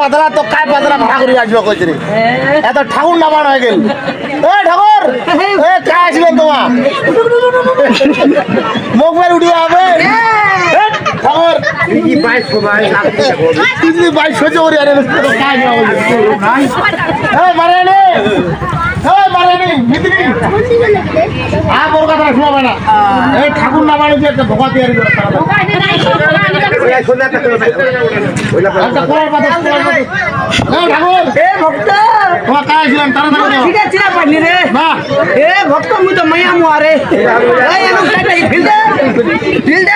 পাতলা তো কায় পাতলা ভাড়া করে আসবে কইছে রে? এত ঠাকুর নামান হয়ে গেল। এ ঠাকুর এ কায় আসবেন তোমার মুখ ঠাকুর কি বাইশ সবাই তুই যদি সহ্য করি আরে কায় আসবে এ মারে নে কথা শোনাবে এই ঠাকুর নামানো যে একটা ভোগা তৈরি করে আচ্ছা ভক্ত! রে। মুই তো মাইয়া মুয়ারে। এই এনো কাটাই ফিল্ডে ফিল্ডে